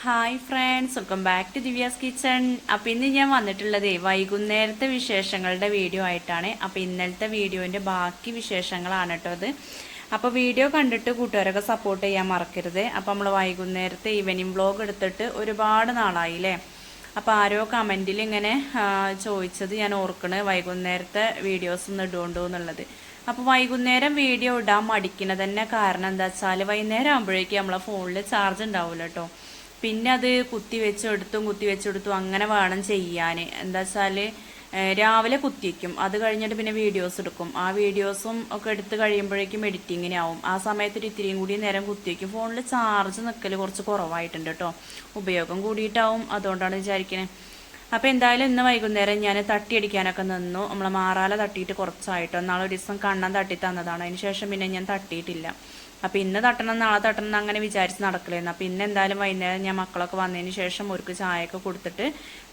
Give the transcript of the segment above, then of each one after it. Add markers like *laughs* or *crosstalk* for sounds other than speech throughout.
Hi friends welcome back to Divya's kitchen appam ഇന്ന് ഞാൻ വന്നിട്ടുള്ളത് വൈകുന്നേരത്തെ വിശേഷങ്ങളുടെ വീഡിയോ ആയിട്ടാണ്. അപ്പം ഇന്നലത്തെ വീഡിയോന്റെ ബാക്കി വിശേഷങ്ങളാണ് കേട്ടോ അത് അപ്പോൾ വീഡിയോ കണ്ടിട്ട് കൂട്ടുകാരൊക്കെ സപ്പോർട്ട് ചെയ്യാൻ മറക്കരുത്. അപ്പം നമ്മൾ വൈകുന്നേരത്തെ ഈവനിങ് ബ്ലോഗ് എടുത്തിട്ട് ഒരുപാട് നാളായില്ലേ? അപ്പോൾ ആരോ കമന്റിൽ ഇങ്ങനെ ചോദിച്ചത് ഞാൻ ഓർക്കണ്. വൈകുന്നേരത്തെ വീഡിയോസ് ഒന്ന് ഇടുകൊണ്ടോ എന്നുള്ളത്. അപ്പോൾ വൈകുന്നേരം വീഡിയോ ഇടാൻ മടിക്കണത് തന്നെ കാരണം എന്താ വെച്ചാൽ വൈകുന്നേരം ആകുമ്പോഴേക്കും നമ്മളെ ഫോണിൽ ചാർജ് ഉണ്ടാവില്ല കേട്ടോ. പിന്നെ അത് കുത്തി വെച്ചെടുത്തും കുത്തി അങ്ങനെ വേണം ചെയ്യാൻ എന്താ വെച്ചാൽ രാവിലെ കുത്തിക്കും അത് കഴിഞ്ഞിട്ട് പിന്നെ വീഡിയോസ് എടുക്കും. ആ വീഡിയോസും ഒക്കെ എടുത്ത് കഴിയുമ്പോഴേക്കും എഡിറ്റിങ്ങിനാവും. ആ സമയത്ത് ഒരു ഇത്തിരിയും കൂടി നേരം കുത്തിവെക്കും ഫോണിൽ ചാർജ് നിൽക്കൽ കുറച്ച് കുറവായിട്ടുണ്ട് കേട്ടോ. ഉപയോഗം കൂടിയിട്ടാവും. അതുകൊണ്ടാണ് വിചാരിക്കുന്നത് അപ്പോൾ എന്തായാലും ഇന്ന് വൈകുന്നേരം ഞാൻ തട്ടിയടിക്കാനൊക്കെ നിന്നു. നമ്മളെ മാറാല തട്ടിയിട്ട് കുറച്ചായിട്ടോ. നാളെ ഒരു ദിവസം കണ്ണം തട്ടി തന്നതാണ് അതിന് ശേഷം പിന്നെ ഞാൻ തട്ടിയിട്ടില്ല. അപ്പോൾ ഇന്ന് തട്ടണം നാളെ തട്ടണം അങ്ങനെ വിചാരിച്ച് നടക്കലായിരുന്നു. അപ്പോൾ ഇന്ന് എന്തായാലും വൈകുന്നേരം ഞാൻ മക്കളൊക്കെ വന്നതിന് ശേഷം ഒരുക്ക് ചായയൊക്കെ കൊടുത്തിട്ട്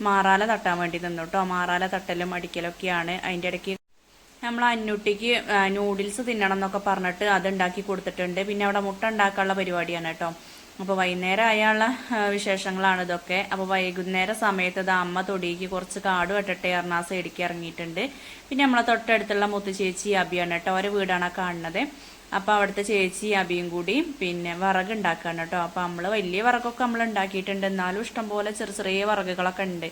മാറാല തട്ടാൻ വേണ്ടി നിന്നു കേട്ടോ മാറാല തട്ടലും അടിക്കലൊക്കെയാണ് അതിന്റെ ഇടയ്ക്ക് നമ്മൾ അന്നൂട്ടിക്ക് നൂഡിൽസ് തിന്നണം എന്നൊക്കെ പറഞ്ഞിട്ട് അത് ഉണ്ടാക്കി കൊടുത്തിട്ടുണ്ട്. പിന്നെ അവിടെ മുട്ട ഉണ്ടാക്കാനുള്ള പരിപാടിയാണ് കേട്ടോ അപ്പോൾ വൈകുന്നേരം ആയുള്ള വിശേഷങ്ങളാണ് ഇതൊക്കെ. അപ്പോൾ വൈകുന്നേര സമയത്ത് ഇത് അമ്മ തൊടിയിക്ക് കുറച്ച് കാട് വെട്ടട്ടെ എറണാസ് ഇടുക്കി ഇറങ്ങിയിട്ടുണ്ട്. പിന്നെ നമ്മളെ തൊട്ടടുത്തുള്ള മുത്തു ചേച്ചി അബിയാണ് കേട്ടോ അവരെ വീടാണ് കാണുന്നത്. അപ്പോൾ അവിടുത്തെ ചേച്ചി അബിയും കൂടി പിന്നെ വിറക് ഉണ്ടാക്കുകയാണ് കേട്ടോ. അപ്പോൾ നമ്മൾ വലിയ വിറകൊക്കെ നമ്മൾ ഉണ്ടാക്കിയിട്ടുണ്ട്. എന്നാലും ഇഷ്ടംപോലെ ചെറിയ ചെറിയ വിറകുകളൊക്കെ ഉണ്ട്.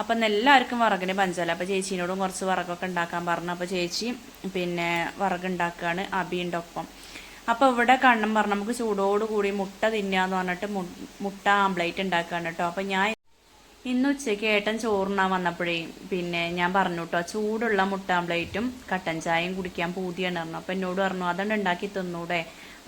അപ്പം എല്ലാവർക്കും വിറകിന് പഞ്ചാല. അപ്പോൾ ചേച്ചീനോടും കുറച്ച് വിറകൊക്കെ ഉണ്ടാക്കാൻ പറഞ്ഞു. അപ്പോൾ ചേച്ചി പിന്നെ വിറക് ഉണ്ടാക്കുകയാണ് അബിയുടെ ഒപ്പം. അപ്പോൾ ഇവിടെ കണ്ണം പറഞ്ഞു നമുക്ക് ചൂടോടുകൂടി മുട്ട തിന്നാന്ന് പറഞ്ഞിട്ട് മുട്ട ആംപ്ലേറ്റ് ഉണ്ടാക്കുകയാണ് കേട്ടോ. അപ്പോൾ ഞാൻ ഇന്ന് ഉച്ചയ്ക്ക് ഏട്ടൻ ചോറുണ്ണാൻ വന്നപ്പോഴേ പിന്നെ ഞാൻ പറഞ്ഞു കേട്ടോ ചൂടുള്ള മുട്ട പ്ലേറ്റും കട്ടൻ ചായയും കുടിക്കാൻ പൂതിയാണ് പറഞ്ഞു. അപ്പം എന്നോട് പറഞ്ഞു അതുകൊണ്ട് ഉണ്ടാക്കി തിന്നൂടെ.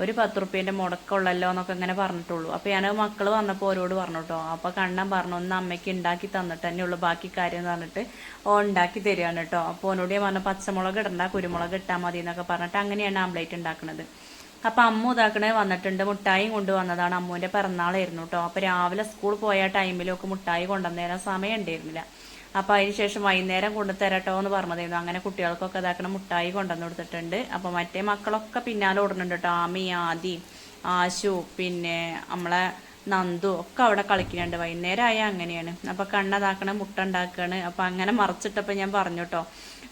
ഒരു പത്ത് റുപ്യേന്റെ മുടക്കമുള്ളല്ലോ എന്നൊക്കെ ഇങ്ങനെ പറഞ്ഞിട്ടുള്ളൂ. അപ്പോൾ ഞാൻ മക്കൾ വന്നപ്പോൾ ഓരോട് പറഞ്ഞു കേട്ടോ അപ്പോൾ കണ്ണൻ പറഞ്ഞു ഒന്ന് അമ്മയ്ക്ക് ഉണ്ടാക്കി തന്നിട്ട് തന്നെ ഉള്ളൂ ബാക്കി കാര്യം എന്ന് പറഞ്ഞിട്ട് ഓ ഉണ്ടാക്കി തരികയാണ് കേട്ടോ അപ്പോൾ ഓനോട് ഞാൻ പറഞ്ഞു പച്ചമുളക് ഇടണ്ട കുരുമുളക് ഇട്ടാൽ മതി എന്നൊക്കെ പറഞ്ഞിട്ട് അങ്ങനെയാണ് ആംപ്ലേറ്റ് ഉണ്ടാക്കുന്നത് അപ്പൊ അമ്മ ഇതാക്കണേ വന്നിട്ടുണ്ട്. മുട്ടായും കൊണ്ടുവന്നതാണ്. അമ്മുവിന്റെ പിറന്നാളായിരുന്നു കേട്ടോ അപ്പൊ രാവിലെ സ്കൂൾ പോയ ടൈമിലൊക്കെ മുട്ടായി കൊണ്ടുവന്നേരാൻ സമയം ഉണ്ടായിരുന്നില്ല അപ്പൊ അതിനുശേഷം വൈകുന്നേരം കൊണ്ടു തരട്ടോ എന്ന് പറഞ്ഞതായിരുന്നു. അങ്ങനെ കുട്ടികൾക്കൊക്കെ ഇതാക്കണ മുട്ടായി കൊണ്ടുവന്ന് കൊടുത്തിട്ടുണ്ട്. അപ്പൊ മറ്റേ മക്കളൊക്കെ പിന്നാലെ ഓടുന്നുണ്ട് കേട്ടോ ആമി ആദി ആശു പിന്നെ നമ്മളെ നന്ദു ഒക്കെ അവിടെ കളിക്കുന്നുണ്ട്. വൈകുന്നേരം ആയാൽ അങ്ങനെയാണ്. അപ്പൊ കണ്ണതാക്കണ മുട്ട ഉണ്ടാക്കുകയാണ് അപ്പൊ അങ്ങനെ മറിച്ചിട്ടപ്പോ ഞാൻ പറഞ്ഞു കേട്ടോ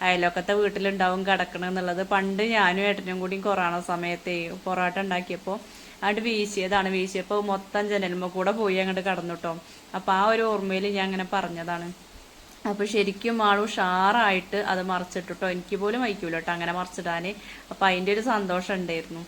അയലൊക്കത്തെ വീട്ടിലുണ്ടാവും കിടക്കണം എന്നുള്ളത്. പണ്ട് ഞാനും ഏട്ടനും കൂടിയും കൊറോണ സമയത്ത് പൊറോട്ട ഉണ്ടാക്കിയപ്പോൾ അങ്ങോട്ട് വീശിയതാണ്. വീശിയപ്പോൾ മൊത്തം ജനലുമ്പോ കൂടെ പോയി അങ്ങോട്ട് കടന്നു കേട്ടോ അപ്പൊ ആ ഒരു ഓർമ്മയിൽ ഞാൻ അങ്ങനെ പറഞ്ഞതാണ്. അപ്പൊ ശരിക്കും ആൾ ഉഷാറായിട്ട് അത് മറിച്ചിട്ടോ എനിക്ക് പോലും വഹിക്കൂല കേട്ടോ അങ്ങനെ മറിച്ചിടാന്. അപ്പൊ അതിന്റെ ഒരു സന്തോഷം ഉണ്ടായിരുന്നു.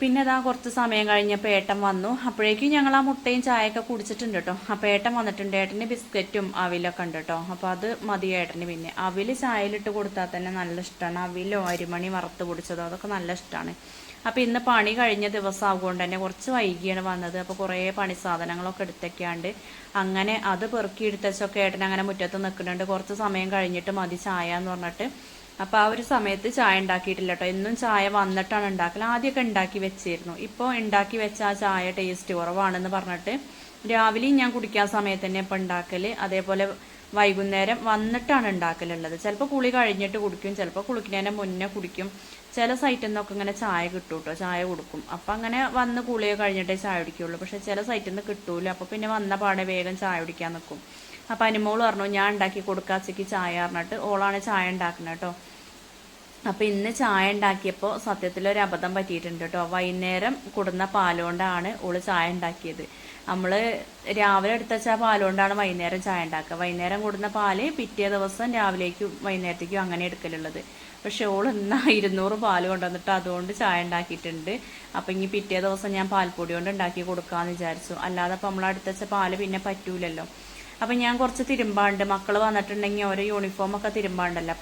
പിന്നെ അതാ കുറച്ച് സമയം കഴിഞ്ഞപ്പോൾ ഏട്ടൻ വന്നു. അപ്പോഴേക്കും ഞങ്ങൾ ആ മുട്ടയും ചായയൊക്കെ കുടിച്ചിട്ടുണ്ട് കേട്ടോ. അപ്പോൾ ഏട്ടൻ വന്നിട്ടുണ്ട്. ഏട്ടന് ബിസ്ക്കറ്റും അവിലൊക്കെ ഉണ്ട് കേട്ടോ. അപ്പോൾ അത് മതി ഏട്ടന് പിന്നെ. അവിൽ ചായയിലിട്ട് കൊടുത്താൽ തന്നെ നല്ല ഇഷ്ടമാണ് അവിലോ അരിമണി വറുത്ത് പൊടിച്ചതോ അതൊക്കെ നല്ല ഇഷ്ടമാണ് അപ്പോൾ ഇന്ന് പണി കഴിഞ്ഞ ദിവസം ആകുകൊണ്ട് തന്നെ കുറച്ച് വൈകിയാണ് വന്നത്. അപ്പോൾ കുറേ പണി സാധനങ്ങളൊക്കെ എടുത്തൊക്കെയാണ്ട് അങ്ങനെ അത് പെറുക്കി എടുത്തച്ചൊക്കെ ഏട്ടൻ അങ്ങനെ മുറ്റത്ത് നിൽക്കുന്നുണ്ട്. കുറച്ച് സമയം കഴിഞ്ഞിട്ട് മതി ചായ എന്ന് പറഞ്ഞിട്ട് അപ്പൊ ആ ഒരു സമയത്ത് ചായ ഉണ്ടാക്കിയിട്ടില്ല കേട്ടോ എന്നും ചായ വന്നിട്ടാണ് ഉണ്ടാക്കൽ ആദ്യമൊക്കെ ഉണ്ടാക്കി വെച്ചിരുന്നു. ഇപ്പോൾ ഉണ്ടാക്കി വെച്ച ആ ചായ ടേസ്റ്റ് കുറവാണെന്ന് പറഞ്ഞിട്ട് രാവിലെയും ഞാൻ കുടിക്കാൻ സമയത്ത് തന്നെ ഇപ്പൊ ഉണ്ടാക്കൽ. അതേപോലെ വൈകുന്നേരം വന്നിട്ടാണ് ഉണ്ടാക്കലുള്ളത്. ചിലപ്പോൾ കുളി കഴിഞ്ഞിട്ട് കുടിക്കും ചിലപ്പോൾ കുളിക്കുന്നതിന് മുന്നേ കുടിക്കും. ചില സൈറ്റിൽ നിന്നൊക്കെ ഇങ്ങനെ ചായ കിട്ടും കേട്ടോ ചായ കൊടുക്കും. അപ്പം അങ്ങനെ വന്ന് കുളിയൊക്കെ കഴിഞ്ഞിട്ടേ ചായ കുടിക്കുള്ളൂ. പക്ഷേ ചില സൈറ്റിൽ നിന്ന് കിട്ടൂല. അപ്പോൾ പിന്നെ വന്ന പാടെ വേഗം ചായ കുടിക്കാൻ നിൽക്കും അപ്പം അനുമോൾ പറഞ്ഞു ഞാൻ ഉണ്ടാക്കി കൊടുക്കാച്ചയ്ക്ക് ചായ പറഞ്ഞിട്ട് ഓളാണ് ചായ ഉണ്ടാക്കുന്നത് കേട്ടോ അപ്പൊ ഇന്ന് ചായ ഉണ്ടാക്കിയപ്പോൾ സത്യത്തിൽ ഒരു അബദ്ധം പറ്റിയിട്ടുണ്ട് കേട്ടോ വൈകുന്നേരം കൊടുന്ന പാലുകൊണ്ടാണ് ഓൾ ചായ ഉണ്ടാക്കിയത്. നമ്മൾ രാവിലെ എടുത്ത വെച്ചാൽ പാലുകൊണ്ടാണ് വൈകുന്നേരം ചായ ഉണ്ടാക്കുക. വൈകുന്നേരം കൊടുന്ന പാൽ പിറ്റേ ദിവസം രാവിലേക്കും വൈകുന്നേരത്തേക്കും അങ്ങനെ എടുക്കലുള്ളത്. പക്ഷെ ഓൾ ഇന്ന് ഇരുന്നൂറ് പാൽ കൊണ്ടുവന്നിട്ട് അതുകൊണ്ട് ചായ ഉണ്ടാക്കിയിട്ടുണ്ട്. അപ്പൊ ഇനി പിറ്റേ ദിവസം ഞാൻ പാൽപ്പൊടി കൊണ്ട് ഉണ്ടാക്കി കൊടുക്കാന്ന് വിചാരിച്ചു. അല്ലാതെ അപ്പം നമ്മൾ അടുത്ത വെച്ച പാൽ പിന്നെ പറ്റൂലല്ലോ. അപ്പൊ ഞാൻ കുറച്ച് തിരുമ്പാണ്ട്. മക്കൾ വന്നിട്ടുണ്ടെങ്കിൽ ഓരോ യൂണിഫോം ഒക്കെ തിരുമ്പാണ്ടല്ലോ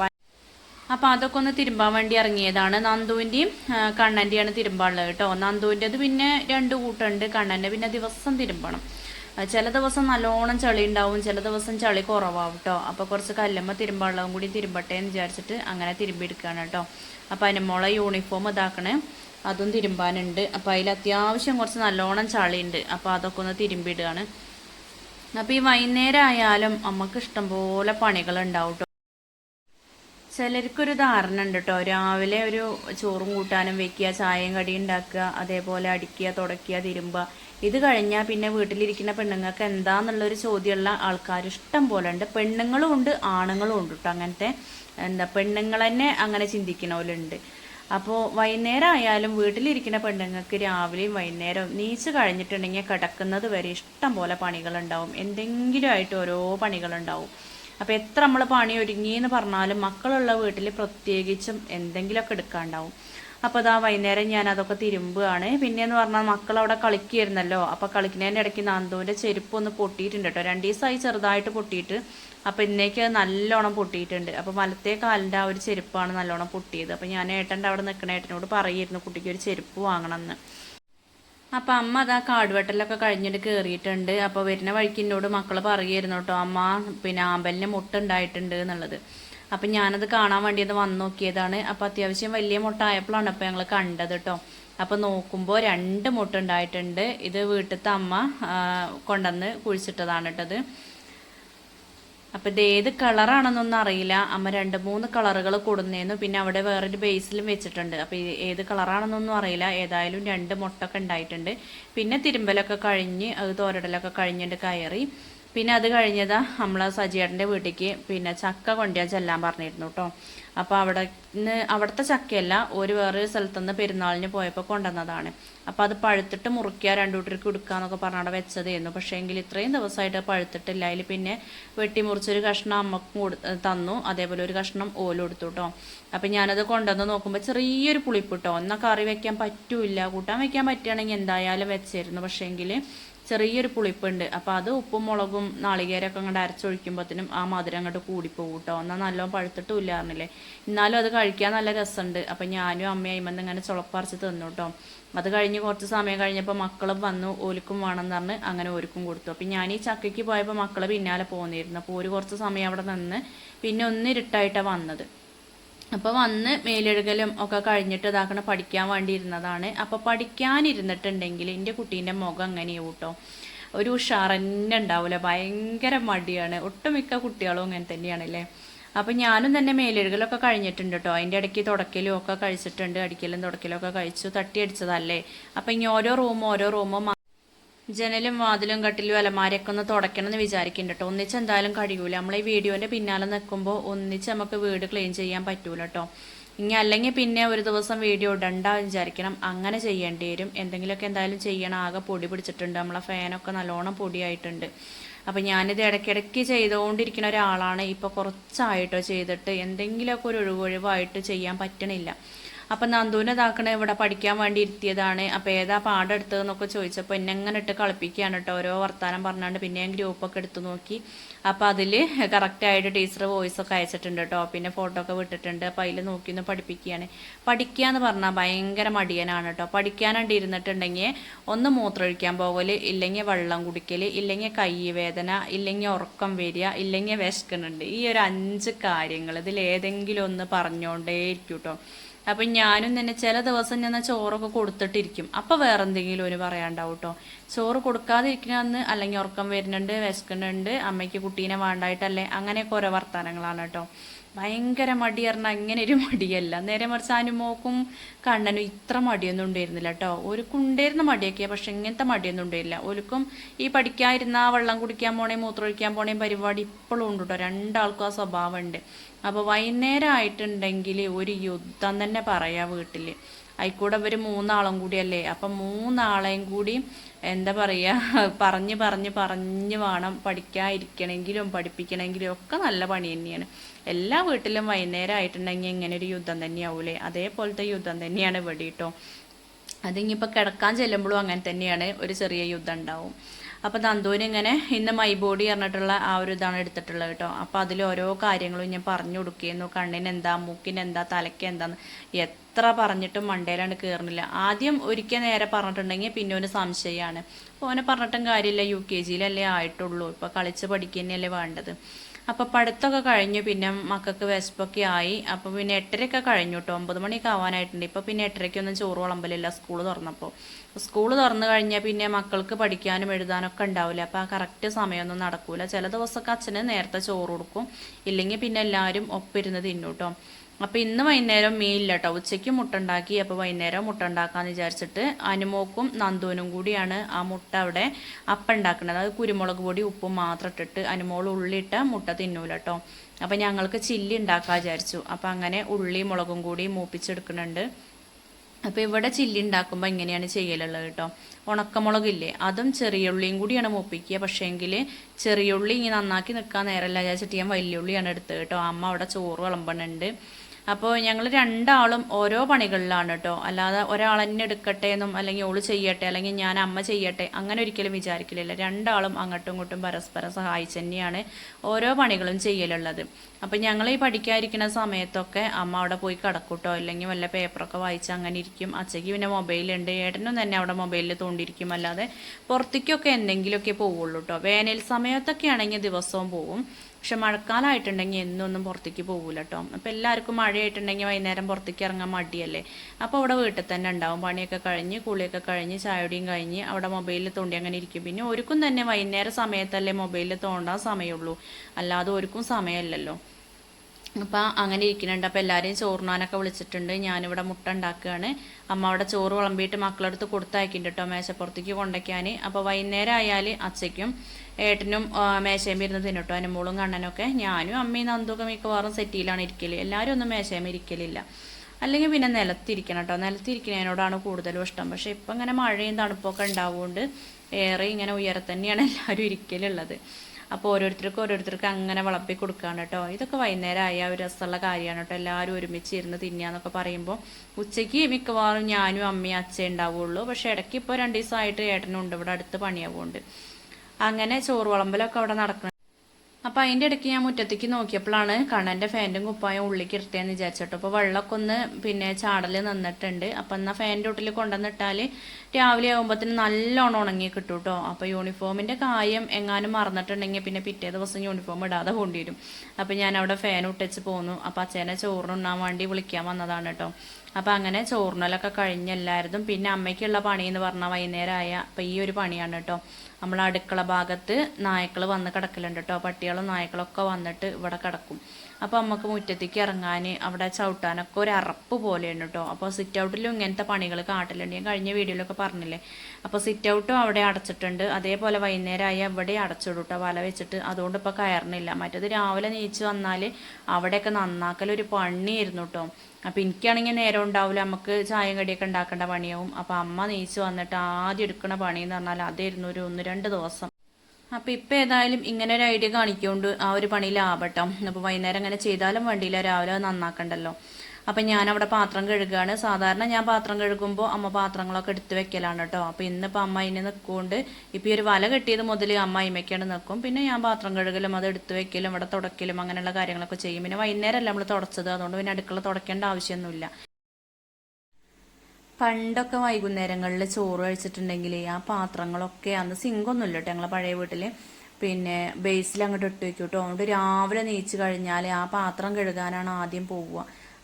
അപ്പൊ അപ്പൊ അതൊക്കെ ഒന്ന് തിരുമ്പാൻ വേണ്ടി ഇറങ്ങിയതാണ്. നന്ദുവിന്റെയും കണ്ണന്റെയാണ് തിരുമ്പാനുള്ളത് കേട്ടോ. നന്ദുവിന്റെത് പിന്നെ രണ്ട് കൂട്ടുണ്ട്. കണ്ണന്റെ പിന്നെ ദിവസം തിരുമ്പണം. ചില ദിവസം നല്ലോണം ചളി ഉണ്ടാവും ചില ദിവസം ചളി കുറവാവും കേട്ടോ. അപ്പോൾ കുറച്ച് കല്ലമ്മ തിരുമ്പാനുള്ളതും കൂടി തിരുമ്പട്ടെ എന്ന് വിചാരിച്ചിട്ട് അങ്ങനെ തിരുമ്പിയെടുക്കുകയാണ് കേട്ടോ. അപ്പോൾ അനുമോളെ യൂണിഫോം ഇതാക്കണേ. അതും തിരുമ്പാനുണ്ട്. അപ്പോൾ അതിൽ അത്യാവശ്യം കുറച്ച് നല്ലോണം ചളിയുണ്ട്. അപ്പോൾ അതൊക്കെ ഒന്ന് തിരുമ്പിയിടുകയാണ്. അപ്പോൾ ഈ വൈകുന്നേരം ആയാലും നമുക്ക് ഇഷ്ടംപോലെ പണികൾ ഉണ്ടാവും. ചിലർക്കൊരു ധാരണ ഉണ്ട് കേട്ടോ രാവിലെ ഒരു ചോറും കൂട്ടാനും വെക്കുക ചായയും കടി ഉണ്ടാക്കുക അതേപോലെ അടിക്കുക തുടയ്ക്കുക തിരുമ്പുക. ഇത് കഴിഞ്ഞാൽ പിന്നെ വീട്ടിലിരിക്കുന്ന പെണ്ണുങ്ങൾക്ക് എന്താന്നുള്ളൊരു ചോദ്യമുള്ള ആൾക്കാർ ഇഷ്ടം പോലെ ഉണ്ട്. പെണ്ണുങ്ങളും ഉണ്ട് ആണുങ്ങളും ഉണ്ട് കേട്ടോ അങ്ങനത്തെ എന്താ പെണ്ണുങ്ങൾ തന്നെ അങ്ങനെ ചിന്തിക്കണവരുണ്ട് അപ്പോൾ വൈകുന്നേരം ആയാലും വീട്ടിലിരിക്കുന്ന പെണ്ണുങ്ങൾക്ക് രാവിലെയും വൈകുന്നേരവും നീച്ച് കഴിഞ്ഞിട്ടുണ്ടെങ്കിൽ കിടക്കുന്നത് വരെ ഇഷ്ടം പോലെ പണികളുണ്ടാവും. എന്തെങ്കിലും ആയിട്ട് ഓരോ പണികളുണ്ടാവും. അപ്പോൾ എത്ര നമ്മൾ പണി ഒരുങ്ങി എന്ന് പറഞ്ഞാലും മക്കളുള്ള വീട്ടിൽ പ്രത്യേകിച്ചും എന്തെങ്കിലുമൊക്കെ എടുക്കാണ്ടാവും. അപ്പോൾ അതാ വൈകുന്നേരം ഞാൻ അതൊക്കെ തിരുമ്പുകയാണ് പിന്നെയെന്ന് പറഞ്ഞാൽ മക്കൾ അവിടെ കളിക്കുകയായിരുന്നല്ലോ അപ്പോൾ കളിക്കുന്നതിന്റെ ഇടയ്ക്ക് നന്ദുവിന്റെ ചെരുപ്പ് ഒന്ന് പൊട്ടിയിട്ടുണ്ട് കേട്ടോ. രണ്ട് ദിവസമായി ചെറുതായിട്ട് പൊട്ടിയിട്ട് അപ്പോൾ ഇന്നേക്ക് നല്ലോണം പൊട്ടിയിട്ടുണ്ട്. അപ്പോൾ വലത്തെ കാലിന്റെ ആ ഒരു ചെരുപ്പാണ് നല്ലോണം പൊട്ടിയത്. അപ്പോൾ ഞാൻ ഏട്ടന്റെ അവിടെ നിൽക്കണ ഏട്ടനോട് പറയുമായിരുന്നു കുട്ടിക്ക് ഒരു ചെരുപ്പ് വാങ്ങണമെന്ന്. അപ്പം അമ്മ അതാ കാടുവെട്ടലൊക്കെ കഴിഞ്ഞിട്ട് കയറിയിട്ടുണ്ട് അപ്പോൾ വരുന്ന വഴിക്ക് എന്നോട് മക്കൾ പറയുമായിരുന്നു കേട്ടോ അമ്മ പിന്നെ ആമ്പലിന് മുട്ട ഉണ്ടായിട്ടുണ്ട് എന്നുള്ളത്. അപ്പം ഞാനത് കാണാൻ വേണ്ടി അത് വന്നു നോക്കിയതാണ്. അപ്പൊ അത്യാവശ്യം വലിയ മുട്ട ആയപ്പോഴാണ് അപ്പോൾ ഞങ്ങൾ കണ്ടത് കേട്ടോ. അപ്പൊ നോക്കുമ്പോൾ രണ്ട് മുട്ട ഉണ്ടായിട്ടുണ്ട് ഇത് വീട്ടിലത്തെ അമ്മ കൊണ്ടുവന്ന് കുഴിച്ചിട്ടതാണ് കേട്ടത്. അപ്പം ഇത് ഏത് കളറാണെന്നൊന്നും അറിയില്ല. അമ്മ രണ്ട് മൂന്ന് കളറുകൾ കൊടുന്നേന്നു. പിന്നെ അവിടെ വേറൊരു ബേസിലും വെച്ചിട്ടുണ്ട്. അപ്പം ഏത് കളറാണെന്നൊന്നും അറിയില്ല. ഏതായാലും രണ്ട് മുട്ടൊക്കെ ഉണ്ടായിട്ടുണ്ട്. പിന്നെ തിരുമ്പലൊക്കെ കഴിഞ്ഞ് അത് തോരടലൊക്കെ കഴിഞ്ഞിട്ട് കയറി. പിന്നെ അത് കഴിഞ്ഞതാ നമ്മളെ സജിയേട്ടന്റെ വീട്ടിലേക്ക് പിന്നെ ചക്ക കൊണ്ടുപോയാൽ ചെല്ലാൻ പറഞ്ഞിരുന്നു കേട്ടോ അപ്പോൾ അവിടെ നിന്ന് അവിടുത്തെ ചക്കയല്ല ഒരു വേറൊരു സ്ഥലത്തുനിന്ന് പെരുന്നാളിന് പോയപ്പോൾ കൊണ്ടുവന്നതാണ്. അപ്പോൾ അത് പഴുത്തിട്ട് മുറിക്കുക രണ്ടു കൂട്ടർക്ക് കൊടുക്കാന്നൊക്കെ പറഞ്ഞവിടെ വെച്ചതായിരുന്നു. പക്ഷേ എങ്കിൽ ഇത്രയും ദിവസമായിട്ട് പഴുത്തിട്ടില്ല. അതിൽ പിന്നെ വെട്ടി മുറിച്ചൊരു കഷ്ണം അമ്മക്കും തന്നു. അതേപോലെ ഒരു കഷ്ണം ഓലും കൊടുത്തു കേട്ടോ അപ്പം ഞാനത് കൊണ്ടുവന്ന് നോക്കുമ്പോൾ ചെറിയൊരു പുളിപ്പ് കേട്ടോ എന്നാൽ കറി വെക്കാൻ പറ്റൂല കൂട്ടാൻ വെക്കാൻ പറ്റുകയാണെങ്കിൽ എന്തായാലും വെച്ചായിരുന്നു പക്ഷേങ്കിൽ ചെറിയൊരു പുളിപ്പുണ്ട്. അപ്പോൾ അത് ഉപ്പും മുളകും നാളികേരമൊക്കെ അങ്ങോട്ട് അരച്ചൊഴിക്കുമ്പോഴത്തേനും ആ മധുരം അങ്ങോട്ട് കൂടിപ്പോകും കേട്ടോ എന്നാൽ നല്ലോണം പഴുത്തിട്ടും ഇല്ലായിരുന്നില്ലേ എന്നാലും അത് കഴിക്കാൻ നല്ല രസമുണ്ട് അപ്പം ഞാനും അമ്മയും അയിമെന്ന് ഇങ്ങനെ ചുളപ്പറിച്ച് തന്നു കേട്ടോ അത് കഴിഞ്ഞ് കുറച്ച് സമയം കഴിഞ്ഞപ്പോൾ മക്കളും വന്നു ഓലിക്കും വേണമെന്ന് പറഞ്ഞ് അങ്ങനെ ഓരിക്കും കൊടുത്തു. അപ്പം ഞാൻ ഈ ചക്കയ്ക്ക് പോയപ്പോൾ മക്കൾ പിന്നാലെ പോന്നിരുന്നു. അപ്പോൾ ഒരു കുറച്ച് സമയം അവിടെ നിന്ന് പിന്നെ ഒന്ന് ഇരുട്ടായിട്ടാണ് വന്നത്. അപ്പോൾ വന്ന് മേലെഴുകലും ഒക്കെ കഴിഞ്ഞിട്ട് ഇതാക്കണ പഠിക്കാൻ വേണ്ടി ഇരുന്നതാണ്. അപ്പോൾ പഠിക്കാനിരുന്നിട്ടുണ്ടെങ്കിൽ എന്റെ കുട്ടീന്റെ മുഖം അങ്ങനെയാവും കേട്ടോ ഒരു ഉഷാറന്നെ ഉണ്ടാവില്ല ഭയങ്കര മടിയാണ്. ഒട്ടുമിക്ക കുട്ടികളും അങ്ങനെ തന്നെയാണല്ലേ? അപ്പം ഞാനും തന്നെ മേലെഴുകലൊക്കെ കഴിഞ്ഞിട്ടുണ്ട് കേട്ടോ അതിന്റെ ഇടയ്ക്ക് തുടക്കലും ഒക്കെ കഴിച്ചിട്ടുണ്ട്. അടിക്കലും തുടക്കലും ഒക്കെ കഴിച്ചു. തട്ടി അടിച്ചതല്ലേ? അപ്പം ഇനി ഓരോ റൂമും ഓരോ റൂമും ജനലും വാതിലും കട്ടിലും അലമാരയൊക്കെ ഒന്ന് തുടയ്ക്കണം എന്ന് വിചാരിക്കുന്നുണ്ട് കേട്ടോ ഒന്നിച്ച് എന്തായാലും കഴിയൂല. നമ്മൾ ഈ വീഡിയോന്റെ പിന്നാലെ നിൽക്കുമ്പോൾ ഒന്നിച്ച് നമുക്ക് വീട് ക്ലീൻ ചെയ്യാൻ പറ്റൂല കേട്ടോ ഇനി അല്ലെങ്കിൽ പിന്നെ ഒരു ദിവസം വീഡിയോ ഇടണ്ട വിചാരിക്കണം. അങ്ങനെ ചെയ്യേണ്ടി വരും. എന്തെങ്കിലുമൊക്കെ എന്തായാലും ചെയ്യണം. ആകെ പൊടി പിടിച്ചിട്ടുണ്ട്. നമ്മളെ ഫാനൊക്കെ നല്ലോണം പൊടിയായിട്ടുണ്ട്. അപ്പം ഞാനിത് ഇടയ്ക്കിടയ്ക്ക് ചെയ്തുകൊണ്ടിരിക്കുന്ന ഒരാളാണ്. ഇപ്പോൾ കുറച്ചായിട്ടോ ചെയ്തിട്ട് എന്തെങ്കിലുമൊക്കെ ഒരു ഒഴിവൊഴിവായിട്ട് ചെയ്യാൻ പറ്റണില്ല. അപ്പം നന്ദുവിനെ ഇതാക്കണ ഇവിടെ പഠിക്കാൻ വേണ്ടി ഇരുത്തിയതാണ്. അപ്പം ഏതാ പാടെടുത്തതെന്നൊക്കെ ചോദിച്ചപ്പോൾ എന്നെങ്ങനെ ഇട്ട് കളിപ്പിക്കുകയാണ് കേട്ടോ ഓരോ വർത്താനം പറഞ്ഞാണ്ട് പിന്നെ ഗ്രൂപ്പൊക്കെ എടുത്തു നോക്കി. അപ്പം അതിൽ കറക്റ്റായിട്ട് ടീച്ചർ വോയിസ് ഒക്കെ അയച്ചിട്ടുണ്ട് കേട്ടോ പിന്നെ ഫോട്ടോ ഒക്കെ വിട്ടിട്ടുണ്ട്. അപ്പം അതിൽ നോക്കി ഒന്ന് പഠിപ്പിക്കുകയാണ്. പഠിക്കുക എന്ന് പറഞ്ഞാൽ ഭയങ്കര മടിയനാണ് കേട്ടോ പഠിക്കാനായിട്ട് ഇരുന്നിട്ടുണ്ടെങ്കിൽ ഒന്ന് മൂത്രമൊഴിക്കാൻ പോകൽ ഇല്ലെങ്കിൽ വെള്ളം കുടിക്കൽ ഇല്ലെങ്കിൽ കൈ വേദന ഇല്ലെങ്കിൽ ഉറക്കം വരിക ഇല്ലെങ്കിൽ വിശക്കുന്നുണ്ട്. ഈ ഒരു അഞ്ച് കാര്യങ്ങൾ ഇതിൽ ഏതെങ്കിലും ഒന്ന് പറഞ്ഞോണ്ടേ ഇരിക്കും കേട്ടോ അപ്പം ഞാനും തന്നെ ചില ദിവസം ഞാൻ ചോറൊക്കെ കൊടുത്തിട്ടിരിക്കും. അപ്പം വേറെന്തെങ്കിലും ഒരു പറയാണ്ടാവും കേട്ടോ ചോറ് കൊടുക്കാതിരിക്കണമെന്ന് അല്ലെങ്കിൽ ഉറക്കം വരുന്നുണ്ട് വിശക്കുന്നുണ്ട് അമ്മയ്ക്ക് കുട്ടീനെ വേണ്ടായിട്ടല്ലേ? അങ്ങനെയൊക്കെ ഓരോ വർത്തമാനങ്ങളാണ് കേട്ടോ. ഭയങ്കര മടി പറഞ്ഞാൽ ഇങ്ങനെ ഒരു മടിയല്ല. നേരെ മറിച്ച് അനുമോക്കും കണ്ണനും ഇത്ര മടിയൊന്നും ഉണ്ടായിരുന്നില്ല കേട്ടോ. ഒരുക്കും ഉണ്ടായിരുന്ന മടിയൊക്കെ പക്ഷെ ഇങ്ങനത്തെ മടിയൊന്നും ഉണ്ടായില്ല. ഒരുക്കും ഈ പഠിക്കാതിരുന്ന വെള്ളം കുടിക്കാൻ പോണേ മൂത്രമൊഴിക്കാൻ പോണേ പരിപാടി ഇപ്പോഴും ഉണ്ട് കേട്ടോ. രണ്ടാൾക്കും ആ സ്വഭാവമുണ്ട്. അപ്പോൾ വൈകുന്നേരം ആയിട്ടുണ്ടെങ്കിൽ ഒരു യുദ്ധം തന്നെ പറയാം വീട്ടിൽ. അതിക്കൂടെ ഇവർ മൂന്നാളും കൂടിയല്ലേ? അപ്പം മൂന്നാളെയും കൂടി എന്താ പറയുക പറഞ്ഞ് പറഞ്ഞ് പറഞ്ഞ് വേണം പഠിക്കാതിരിക്കണമെങ്കിലും പഠിപ്പിക്കണമെങ്കിലും ഒക്കെ നല്ല പണി തന്നെയാണ്. എല്ലാ വീട്ടിലും വൈകുന്നേരം ആയിട്ടുണ്ടെങ്കിൽ ഇങ്ങനെ ഒരു യുദ്ധം തന്നെയാവൂലേ? അതേപോലത്തെ യുദ്ധം തന്നെയാണ് ഇവിടെ കേട്ടോ. അതിങ്ങിപ്പോൾ കിടക്കാൻ ചെല്ലുമ്പോഴും അങ്ങനെ തന്നെയാണ് ഒരു ചെറിയ യുദ്ധം ഉണ്ടാവും. അപ്പോൾ നന്ദുവിന് ഇങ്ങനെ ഇന്ന് മൈ ബോഡി പറഞ്ഞിട്ടുള്ള ആ ഒരു ഇതാണ് എടുത്തിട്ടുള്ളത് കേട്ടോ. അപ്പോൾ അതിൽ ഓരോ കാര്യങ്ങളും ഞാൻ പറഞ്ഞു കൊടുക്കുന്നു. കണ്ണിന് എന്താ മൂക്കിന് എന്താ തലയ്ക്ക് എന്താന്ന് എത്ര പറഞ്ഞിട്ടും മണ്ടയിലാണ് കയറുന്നില്ല ആദ്യം ഒരിക്കൽ നേരെ പറഞ്ഞിട്ടുണ്ടെങ്കിൽ പിന്നെ ഒരു സംശയമാണ് ഓനെ പറഞ്ഞിട്ടും കാര്യമില്ല യു കെ ജിയിലല്ലേ ആയിട്ടുള്ളൂ. ഇപ്പോൾ കളിച്ച് പഠിക്കുന്നതല്ലേ വേണ്ടത്. അപ്പോൾ പഠിത്തമൊക്കെ കഴിഞ്ഞു പിന്നെ മക്കൾക്ക് വിശപ്പൊക്കെ ആയി. അപ്പോൾ പിന്നെ എട്ടരയൊക്കെ കഴിഞ്ഞു കേട്ടോ ഒമ്പത് മണിയൊക്കെ ആവാനായിട്ടുണ്ട്. ഇപ്പോൾ പിന്നെ എട്ടരയ്ക്കൊന്നും ചോറ് വിളമ്പലില്ല സ്കൂൾ തുറന്നപ്പോൾ സ്കൂൾ തുറന്നു കഴിഞ്ഞാൽ പിന്നെ മക്കൾക്ക് പഠിക്കാനും എഴുതാനൊക്കെ ഉണ്ടാവില്ല. അപ്പോൾ ആ കറക്റ്റ് സമയമൊന്നും നടക്കൂല. ചില ദിവസമൊക്കെ അച്ഛന് നേരത്തെ ചോറ് കൊടുക്കും. ഇല്ലെങ്കിൽ പിന്നെ എല്ലാവരും ഒപ്പിരുന്ന് തിന്നു കേട്ടോ അപ്പോൾ ഇന്ന് വൈകുന്നേരം മീനില്ല കേട്ടോ ഉച്ചയ്ക്ക് മുട്ട ഉണ്ടാക്കി അപ്പോൾ വൈകുന്നേരം മുട്ട ഉണ്ടാക്കാമെന്ന് വിചാരിച്ചിട്ട് അനുമോക്കും നന്ദുവിനും കൂടിയാണ് ആ മുട്ട അവിടെ അപ്പം ഉണ്ടാക്കുന്നത് അത് കുരുമുളക് പൊടി ഉപ്പും മാത്രം ഇട്ടിട്ട് അനുമോൾ ഉള്ളിയിട്ട മുട്ട തിന്നൂല കേട്ടോ അപ്പോൾ ഞങ്ങൾക്ക് ചില്ലി ഉണ്ടാക്കാൻ വിചാരിച്ചു. അപ്പോൾ അങ്ങനെ ഉള്ളി മുളകും കൂടി മൂപ്പിച്ചെടുക്കുന്നുണ്ട്. അപ്പോൾ ഇവിടെ ചില്ലി ഉണ്ടാക്കുമ്പോൾ ഇങ്ങനെയാണ് ചെയ്യലുള്ളത് കേട്ടോ. ഉണക്കമുളകില്ലേ അതും ചെറിയ ഉള്ളിയും കൂടിയാണ് മൂപ്പിക്കുക. ചെറിയ ഉള്ളി ഇങ്ങനെ നന്നാക്കി നിൽക്കാൻ നേരമല്ല. വിചാരിച്ചിട്ട് ഞാൻ വലിയ ഉള്ളിയാണ് എടുത്തത് കേട്ടോ. അമ്മ അവിടെ ചോറ് വിളമ്പണുണ്ട് അപ്പോൾ ഞങ്ങൾ രണ്ടാളും ഓരോ പണികളിലാണ് കേട്ടോ അല്ലാതെ ഒരാൾ തന്നെ എടുക്കട്ടെ എന്നും അല്ലെങ്കിൽ ഓൾ ചെയ്യട്ടെ അല്ലെങ്കിൽ ഞാൻ അമ്മ ചെയ്യട്ടെ അങ്ങനെ ഒരിക്കലും വിചാരിക്കലില്ല. രണ്ടാളും അങ്ങോട്ടും ഇങ്ങോട്ടും പരസ്പരം സഹായിച്ച് തന്നെയാണ് ഓരോ പണികളും ചെയ്യലുള്ളത്. അപ്പോൾ ഞങ്ങൾ ഈ പഠിക്കാതിരിക്കുന്ന സമയത്തൊക്കെ അമ്മ അവിടെ പോയി കിടക്കൂട്ടോ. അല്ലെങ്കിൽ വല്ല പേപ്പറൊക്കെ വായിച്ച് അങ്ങനെ ഇരിക്കും. അച്ഛയ്ക്ക് പിന്നെ മൊബൈലുണ്ട് ഏട്ടനും തന്നെ അവിടെ മൊബൈലിൽ തോണ്ടിയിരിക്കും. അല്ലാതെ പുറത്തേക്കൊക്കെ എന്തെങ്കിലുമൊക്കെ പോവുള്ളൂ കേട്ടോ വേനൽ സമയത്തൊക്കെ ആണെങ്കിൽ ദിവസവും പോവും. പക്ഷെ മഴക്കാലമായിട്ടുണ്ടെങ്കിൽ എന്നൊന്നും പുറത്തേക്ക് പോകില്ല കേട്ടോ അപ്പോൾ എല്ലാവർക്കും മഴയായിട്ടുണ്ടെങ്കിൽ വൈകുന്നേരം പുറത്തേക്ക് ഇറങ്ങാൻ മടിയല്ലേ? അപ്പോൾ അവിടെ വീട്ടിൽ തന്നെ ഉണ്ടാവും. പണിയൊക്കെ കഴിഞ്ഞ് കുളിയൊക്കെ കഴിഞ്ഞ് ചായയുടെയും കഴിഞ്ഞ് അവിടെ മൊബൈലിൽ തോണ്ടി അങ്ങനെ ഇരിക്കും. പിന്നെ ഒരുക്കും തന്നെ വൈകുന്നേരം സമയത്തല്ലേ മൊബൈലിൽ തോണ്ടാൻ സമയമുള്ളൂ. അല്ലാതെ ഒരുക്കും സമയമല്ലല്ലോ അപ്പം അങ്ങനെ ഇരിക്കുന്നുണ്ട്. അപ്പോൾ എല്ലാവരെയും ചോറിനാനൊക്കെ വിളിച്ചിട്ടുണ്ട്. ഞാനിവിടെ മുട്ട ഉണ്ടാക്കുകയാണ്. അമ്മ അവിടെ ചോറ് വിളമ്പിയിട്ട് മക്കളെടുത്ത് കൊടുത്തയക്കുന്നുണ്ട് കേട്ടോ മേശപ്പുറത്തേക്ക് കൊണ്ടയ്ക്കാൻ അപ്പോൾ വൈകുന്നേരം ആയാൽ അച്ഛയ്ക്കും ഏട്ടനും മേശയും ഇരുന്ന് തിന്നിട്ടോ അനുമോളും കണ്ണനൊക്കെ. ഞാനും അമ്മയും നന്ദുക്കെ മിക്കവാറും സെറ്റിയിലാണ് ഇരിക്കൽ എല്ലാവരും ഒന്നും മേശയും ഇരിക്കലില്ല. അല്ലെങ്കിൽ പിന്നെ നിലത്തിരിക്കണം കേട്ടോ. നിലത്തിരിക്കുന്നതിനോടാണ് കൂടുതലും ഇഷ്ടം. പക്ഷേ ഇപ്പം ഇങ്ങനെ മഴയും തണുപ്പൊക്കെ ഉണ്ടാവുകൊണ്ട് ഏറെ ഇങ്ങനെ ഉയരത്തന്നെയാണ് *laughs* എല്ലാവരും ഇരിക്കലുള്ളത്. അപ്പോൾ ഓരോരുത്തർക്കും ഓരോരുത്തർക്കും അങ്ങനെ വിളമ്പി കൊടുക്കുകയാണ് കേട്ടോ ഇതൊക്കെ വൈകുന്നേരം ആയ ഒരു രസമുള്ള കാര്യമാണ് കേട്ടോ എല്ലാവരും ഒരുമിച്ച് ഇരുന്ന് തിന്നുക പറയുമ്പോൾ ഉച്ചയ്ക്ക് മിക്കവാറും ഞാനും അമ്മയും അച്ഛൻ ഉണ്ടാവുള്ളൂ. പക്ഷേ ഇടയ്ക്ക് ഇപ്പോൾ രണ്ട് ദിവസമായിട്ട് ഏട്ടനുണ്ട്. ഇവിടെ അടുത്ത് പണിയാവുകൊണ്ട് അങ്ങനെ ചോറ് വിളമ്പലൊക്കെ അവിടെ നടക്കണം. അപ്പോൾ അതിന്റെ ഇടയ്ക്ക് ഞാൻ മുറ്റത്തേക്ക് നോക്കിയപ്പോഴാണ് കണ്ണന്റെ ഫാന്റും കുപ്പായം ഉള്ളിക്ക് ഇരട്ടിയെന്ന് വിചാരിച്ചിട്ടോ അപ്പോൾ വെള്ളമൊക്കെ ഒന്ന് പിന്നെ ചാടൽ നിന്നിട്ടുണ്ട്. അപ്പം എന്നാൽ ഫാന്റെ ഉട്ടിൽ കൊണ്ടുവന്നിട്ടാൽ രാവിലെ ആകുമ്പോഴത്തേന് നല്ലോണം ഉണങ്ങി കിട്ടും കേട്ടോ അപ്പോൾ യൂണിഫോമിന്റെ കായം എങ്ങാനും മറന്നിട്ടുണ്ടെങ്കിൽ പിന്നെ പിറ്റേ ദിവസം യൂണിഫോം ഇടാതെ കൊണ്ടുവരും അപ്പോൾ ഞാൻ അവിടെ ഫാൻ ഇട്ടിച്ച് പോന്നു. അപ്പോൾ അച്ഛനെ ചോറിനുണ്ണാൻ വേണ്ടി വിളിക്കാൻ വന്നതാണ് കേട്ടോ അപ്പോൾ അങ്ങനെ ചോറിനലൊക്കെ കഴിഞ്ഞെല്ലാവരും പിന്നെ അമ്മയ്ക്കുള്ള പണി എന്ന് പറഞ്ഞാൽ വൈകുന്നേരമായ അപ്പോൾ ഈ ഒരു പണിയാണ് കേട്ടോ നമ്മൾ അടുക്കള ഭാഗത്ത് നായ്ക്കൾ വന്ന് കിടക്കലുണ്ട് കേട്ടോ പട്ടികളും നായ്ക്കളൊക്കെ വന്നിട്ട് ഇവിടെ കിടക്കും. അപ്പോൾ നമുക്ക് മുറ്റത്തേക്ക് ഇറങ്ങാൻ അവിടെ ചവിട്ടാനൊക്കെ ഒരു അറപ്പ് പോലെയാണ് കേട്ടോ അപ്പോൾ സിറ്റ് ഔട്ടിലും ഇങ്ങനത്തെ പണികൾ കാട്ടിലുണ്ട്. ഞാൻ കഴിഞ്ഞ വീഡിയോയിലൊക്കെ പറഞ്ഞില്ലേ? അപ്പോൾ സിറ്റ് ഔട്ടും അവിടെ അടച്ചിട്ടുണ്ട്. അതേപോലെ വൈകുന്നേരമായി അവിടെ അടച്ചിടും കേട്ടോ വല വെച്ചിട്ട് അതുകൊണ്ട് ഇപ്പോൾ കയറണില്ല. മറ്റേത് രാവിലെ നീച്ച് വന്നാൽ അവിടെയൊക്കെ നന്നാക്കലൊരു പണിയായിരുന്നു കേട്ടോ അപ്പോൾ എനിക്കാണെങ്കിൽ നേരം ഉണ്ടാവില്ല നമുക്ക് ചായയും കടിയൊക്കെ ഉണ്ടാക്കേണ്ട പണിയാവും. അപ്പോൾ അമ്മ നീച്ച് വന്നിട്ട് ആദ്യം എടുക്കുന്ന പണി എന്ന് പറഞ്ഞാൽ അതായിരുന്നു ഒരു ഒന്ന് രണ്ട് ദിവസം. അപ്പോൾ ഇപ്പം ഏതായാലും ഇങ്ങനെ ഒരു ഐഡിയ കാണിക്കൊണ്ട് ആ ഒരു പണി ലാഭട്ടോ. അപ്പോൾ വൈകുന്നേരം അങ്ങനെ ചെയ്താലും വേണ്ടിയില്ല രാവിലെ നന്നാക്കണ്ടല്ലോ. ഞാൻ അവിടെ പാത്രം കഴുകുകയാണ് സാധാരണ ഞാൻ പാത്രം കഴുകുമ്പോൾ അമ്മ പാത്രങ്ങളൊക്കെ എടുത്ത് വെക്കലാണ് കേട്ടോ അപ്പോൾ ഇന്നിപ്പോൾ അമ്മ അതിനെ നിൽക്കുകൊണ്ട് ഇപ്പോൾ ഈ ഒരു വല കെട്ടിയത് മുതൽ അമ്മ അയിമയ്ക്കാണ് നിൽക്കും പിന്നെ ഞാൻ പാത്രം കഴുകലും അത് എടുത്ത് വെക്കലും ഇവിടെ തുടക്കലും അങ്ങനെയുള്ള കാര്യങ്ങളൊക്കെ ചെയ്യും. പിന്നെ വൈകുന്നേരമല്ല നമ്മൾ തുടച്ചത്. അതുകൊണ്ട് പിന്നെ അടുക്കള തുടക്കേണ്ട ആവശ്യമൊന്നുമില്ല. പണ്ടൊക്കെ വൈകുന്നേരങ്ങളിൽ ചോറ് കഴിച്ചിട്ടുണ്ടെങ്കിൽ ആ പാത്രങ്ങളൊക്കെ അന്ന് സിങ്കൊന്നുമില്ല കേട്ടോ ഞങ്ങളെ പഴയ വീട്ടിൽ പിന്നെ ബേസിൽ അങ്ങോട്ട് ഇട്ട് വെക്കും കേട്ടോ. അതുകൊണ്ട് രാവിലെ നീച്ച് കഴിഞ്ഞാൽ ആ പാത്രം കഴുകാനാണ് ആദ്യം പോവുക.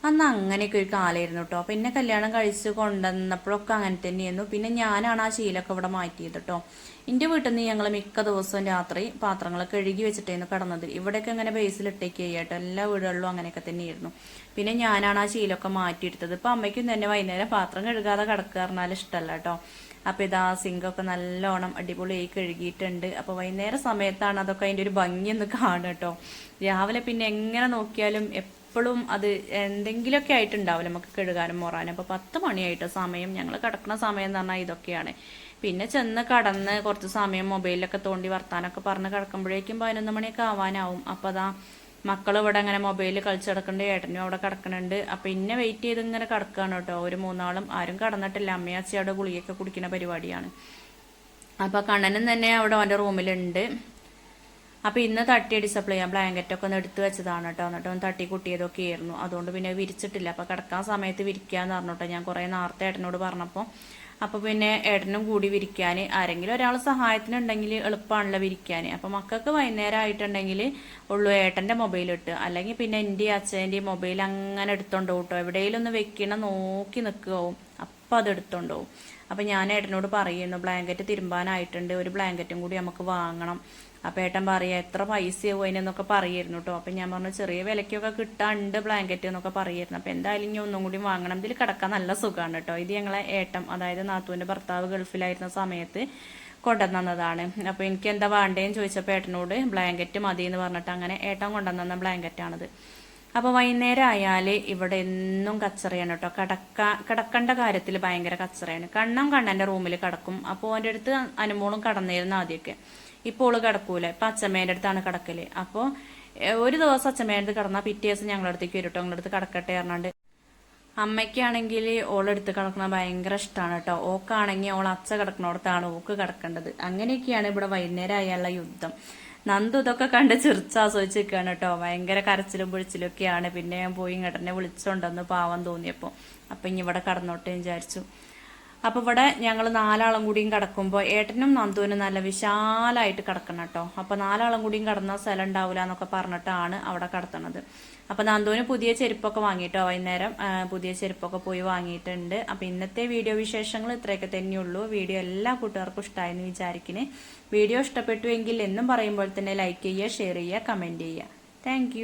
അന്ന് അങ്ങനെയൊക്കെ ഒരു കാലമായിരുന്നു കേട്ടോ. പിന്നെ കല്യാണം കഴിച്ച് കൊണ്ടുവന്നപ്പോഴൊക്കെ അങ്ങനെ തന്നെയായിരുന്നു. പിന്നെ ഞാനാണ് ആ ശീലമൊക്കെ ഇവിടെ മാറ്റിയത് കേട്ടോ. എന്റെ വീട്ടിൽ നിന്ന് ഞങ്ങൾ മിക്ക ദിവസവും രാത്രി പാത്രങ്ങൾ കഴുകി വെച്ചിട്ടായിരുന്നു കിടന്നത്. ഇവിടെയൊക്കെ അങ്ങനെ ബേസിലിട്ടേക്ക് ചെയ്യട്ടോ എല്ലാ വീടുകളിലും അങ്ങനെയൊക്കെ തന്നെയായിരുന്നു. പിന്നെ ഞാനാണ് ആ ശീലമൊക്കെ മാറ്റിയെടുത്തത്. ഇപ്പം അമ്മയ്ക്കും തന്നെ വൈകുന്നേരം പാത്രം കഴുകാതെ കിടക്കുക പറഞ്ഞാൽ ഇഷ്ടമല്ല കേട്ടോ അപ്പോൾ ഇതാ സിങ്കൊക്കെ നല്ലോണം അടിപൊളിയായി കഴുകിയിട്ടുണ്ട്. അപ്പോൾ വൈകുന്നേരം സമയത്താണ് അതൊക്കെ അതിന്റെ ഒരു ഭംഗി ഒന്ന് കാണുക കേട്ടോ രാവിലെ പിന്നെ എങ്ങനെ നോക്കിയാലും എപ്പോഴും അത് എന്തെങ്കിലുമൊക്കെ ആയിട്ടുണ്ടാവില്ല നമുക്ക് കഴുകാനും മോറാനും. അപ്പോൾ പത്ത് മണിയായിട്ടോ സമയം ഞങ്ങൾ കിടക്കുന്ന സമയം എന്ന് പറഞ്ഞാൽ ഇതൊക്കെയാണ്. പിന്നെ ചെന്ന് കടന്ന് കുറച്ച് സമയം മൊബൈലിലൊക്കെ തോണ്ടി വർത്താനൊക്കെ പറഞ്ഞ് കിടക്കുമ്പോഴേക്കും പതിനൊന്ന് മണിയൊക്കെ ആവാനാവും. അപ്പോൾ അതാ മക്കൾ ഇവിടെ അങ്ങനെ മൊബൈലിൽ കളിച്ച് കിടക്കുന്നുണ്ട് ഏട്ടനും അവിടെ കിടക്കുന്നുണ്ട് അപ്പം ഇന്നെ വെയിറ്റ് ചെയ്ത് ഇങ്ങനെ കിടക്കുകയാണ് കേട്ടോ. ഒരു മൂന്നാളും ആരും കടന്നിട്ടില്ല. അമ്മയാച്ചി അവിടെ ഗുളികയൊക്കെ കുടിക്കുന്ന പരിപാടിയാണ്. അപ്പോൾ കണ്ണനും തന്നെ അവിടെ അവന്റെ റൂമിലുണ്ട്. അപ്പോൾ ഇന്ന് തട്ടി ഡിസപ്ലൈ ഞാൻ ബ്ലാങ്കറ്റൊക്കെ ഒന്ന് എടുത്ത് വെച്ചതാണ് കേട്ടോ. എന്നിട്ട് ഒന്ന് തട്ടി കുട്ടിയതൊക്കെ ആയിരുന്നു. അതുകൊണ്ട് പിന്നെ വിരിച്ചിട്ടില്ല. അപ്പോൾ കിടക്കാൻ സമയത്ത് വിരിക്കുക എന്ന് പറഞ്ഞോട്ടോ ഞാൻ കുറേ നേരത്തെ ഏട്ടനോട് പറഞ്ഞപ്പോൾ അപ്പോൾ പിന്നെ ഏട്ടനും കൂടി വിരിക്കാൻ ആരെങ്കിലും ഒരാൾ സഹായത്തിനുണ്ടെങ്കിൽ എളുപ്പമാണല്ലോ വിരിക്കാൻ അപ്പോൾ മക്കൾക്ക് വൈകുന്നേരം ആയിട്ടുണ്ടെങ്കിൽ ഉള്ളു ഏട്ടന്റെ മൊബൈൽ ഇട്ട്. അല്ലെങ്കിൽ പിന്നെ എന്റെ അച്ഛന്റെ മൊബൈൽ അങ്ങനെ എടുത്തോണ്ട് കേട്ടോ എവിടെയെങ്കിലും ഒന്ന് വെക്കണം നോക്കി നിൽക്കുകയാവും അപ്പം അത് എടുത്തോണ്ടോ അപ്പൊ ഞാൻ ഏട്ടനോട് പറയുന്നു ബ്ലാങ്കറ്റ് തിരുമ്പാനായിട്ടുണ്ട്. ഒരു ബ്ലാങ്കറ്റും കൂടി നമുക്ക് വാങ്ങണം. അപ്പം ഏട്ടൻ പറയാ എത്ര പൈസയാവും അതിനെന്നൊക്കെ പറയായിരുന്നു കേട്ടോ അപ്പം ഞാൻ പറഞ്ഞു ചെറിയ വിലയ്ക്കൊക്കെ കിട്ടാണ്ട് ബ്ലാങ്കറ്റ് എന്നൊക്കെ പറയായിരുന്നു. അപ്പം എന്തായാലും ഇനി ഒന്നും കൂടി വാങ്ങണം. ഇതിൽ കിടക്കാൻ നല്ല സുഖമാണ് കേട്ടോ ഇത് ഞങ്ങളെ ഏട്ടം അതായത് നാത്തുവിന്റെ ഭർത്താവ് ഗൾഫിലായിരുന്ന സമയത്ത് കൊണ്ടുവന്നതാണ്. അപ്പോൾ എനിക്ക് എന്താ വേണ്ടതെന്ന് ചോദിച്ചപ്പോൾ ഏട്ടനോട് ബ്ലാങ്കറ്റ് മതി എന്ന് പറഞ്ഞിട്ട് അങ്ങനെ ഏട്ടൻ കൊണ്ടുവന്ന ബ്ലാങ്കറ്റാണിത് അപ്പോൾ വൈകുന്നേരം ആയാൽ ഇവിടെ എന്നും കച്ചറയാണ് കേട്ടോ കിടക്ക കിടക്കേണ്ട കാര്യത്തിൽ ഭയങ്കര കച്ചറയാണ്. കണ്ണം കണ്ണന്റെ റൂമിൽ കിടക്കും. അപ്പോൾ അവന്റെ അടുത്ത് അനുമോളും കടന്നിരുന്നു ആദ്യമൊക്കെ ഇപ്പോൾ കിടക്കൂല? ഇപ്പം അച്ഛമ്മേന്റെ അടുത്താണ് കിടക്കൽ. അപ്പോൾ ഒരു ദിവസം അച്ഛമ്മേന്റെ അടുത്ത് കിടന്നാൽ പിറ്റേ ദിവസം ഞങ്ങളുടെ അടുത്തേക്ക് വരും കേട്ടോ ഞങ്ങളുടെ അടുത്ത് കിടക്കട്ടെ പറഞ്ഞാണ്ട്. അമ്മയ്ക്കാണെങ്കിൽ ഓളെടുത്ത് കിടക്കണ ഭയങ്കര ഇഷ്ടമാണ് കേട്ടോ ഓക്കാണെങ്കിൽ ഓൾ അച്ഛ കിടക്കണോടത്താണ് ഓക്ക് കിടക്കേണ്ടത്. അങ്ങനെയൊക്കെയാണ് ഇവിടെ വൈകുന്നേരം ആയുള്ള യുദ്ധം. നന്ദു ഇതൊക്കെ കണ്ട് ചിറിച്ചാസ്വദിച്ച് നിൽക്കുകയാണ് കേട്ടോ ഭയങ്കര കരച്ചിലും പൊഴിച്ചിലും ഒക്കെയാണ്. പിന്നെ ഞാൻ പോയി ഇങ്ങോട്ടെന്നെ വിളിച്ചോണ്ടെന്ന് പാവം തോന്നിയപ്പോൾ അപ്പം ഇനി ഇവിടെ കടന്നോട്ടെ വിചാരിച്ചു. അപ്പോൾ ഇവിടെ ഞങ്ങൾ നാലാളും കൂടിയും കിടക്കുമ്പോൾ ഏട്ടനും നന്ദുവിനും നല്ല വിശാലായിട്ട് കിടക്കണം കേട്ടോ. അപ്പോൾ നാലാളും കൂടിയും കിടന്ന സ്ഥലം ഉണ്ടാവില്ല എന്നൊക്കെ പറഞ്ഞിട്ടാണ് അവിടെ കിടത്തണത്. അപ്പോൾ നന്ദുവിന് പുതിയ ചെരുപ്പൊക്കെ വാങ്ങിയിട്ടോ വൈകുന്നേരം. പുതിയ ചെരുപ്പൊക്കെ പോയി വാങ്ങിയിട്ടുണ്ട്. അപ്പോൾ ഇന്നത്തെ വീഡിയോ വിശേഷങ്ങൾ ഇത്രയൊക്കെ തന്നെയുള്ളൂ വീഡിയോ എല്ലാ കൂട്ടുകാർക്കും ഇഷ്ടമായെന്ന് വിചാരിക്കുന്നു വീഡിയോ ഇഷ്ടപ്പെട്ടുവെങ്കിൽ എന്നും പറയുമ്പോൾ തന്നെ ലൈക്ക് ചെയ്യുക ഷെയർ ചെയ്യുക കമന്റ് ചെയ്യുക. താങ്ക്